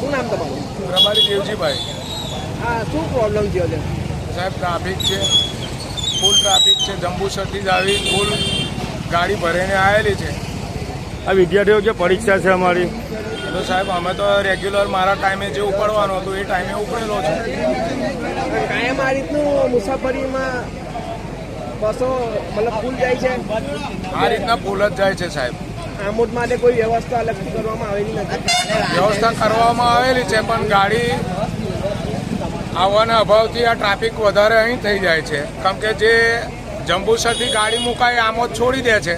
શું નામ તમારું? પ્રભારી દેવજીભાઈ. હા શું પ્રોબ્લેમ થયો છે? સાહેબ ટ્રાફિક છે. ફૂલ ટ્રાફિક છે. જંબુસરથી જ આવી ફૂલ ગાડી ભરીને આવેલી છે. આ વિદ્યાર્થીઓ જે પરીક્ષા છે અમારી? તો સાહેબ અમે તો રેગ્યુલર મારા ટાઈમે જે ઉપડવાનું હતું એ ટાઈમે ઉપડેલો છે. કાયમ આ રીતનું મુસાફરીમાં બસો મતલબ ફૂલ જાય છે? આ રીતના ફૂલ જ જાય છે સાહેબ. આમોદ માટે કોઈ વ્યવસ્થા અલગથી કરવામાં આવેલી નથી. વ્યવસ્થા કરવામાં આવેલી છે પણ ગાડી આવવાના અભાવથી આ ટ્રાફિક વધારે અહીં થઈ જાય છે. કેમ કે જે જંબુસરથી ગાડી મુકાય આમોદ છોડી દે છે.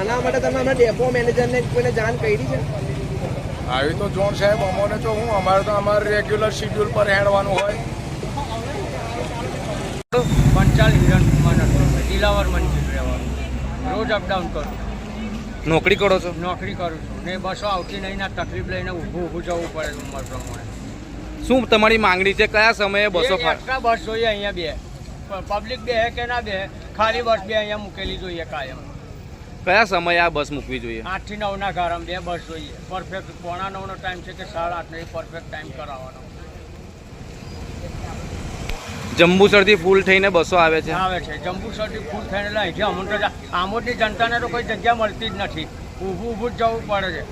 આના માટે તમે હમણાં ડેપો મેનેજરને કોઈને જાણ કરી છે? આવી તો જોણ સાહેબ અમોને તો હું અમારે તો અમારે રેગ્યુલર શિડ્યુલ પર હેડવાનું હોય. પંચાલ હિરણકુમાર દિલાવર મંજિલ રહેવાનું. રોજ અપડાઉન કરું. નોકરી કરો છો? નોકરી કરું છું. ને બસો આવતી નહીં ના તકલીફ લઈને ઊભું ઊભું જવું પડે ઉંમર પ્રમાણે. શું તમારી માંગણી છે? કયા સમયે બસો એક એક્સ્ટ્રા બસ જોઈએ અહીંયા બે. પબ્લિક બે કે ના બે? ખાલી બસ બે અહીંયા મૂકેલી જોઈએ કાયમ. કયા સમયે આ બસ મૂકવી જોઈએ? આઠથી નવ ના ગારામાં બે બસ જોઈએ. પરફેક્ટ પોણા નવનો ટાઈમ છે કે સાડા આઠનો એ પરફેક્ટ ટાઈમ કરાવવાનો. જંબુસરથી ફૂલ થઈને બસો આવે છે. આવે છે. જંબુસરથી ફૂલ થઈને અહીંથી આમોદ આમોદની જનતાને તો કોઈ જગ્યા મળતી જ નથી. ઊભું ઊભું જ જવું પડે છે.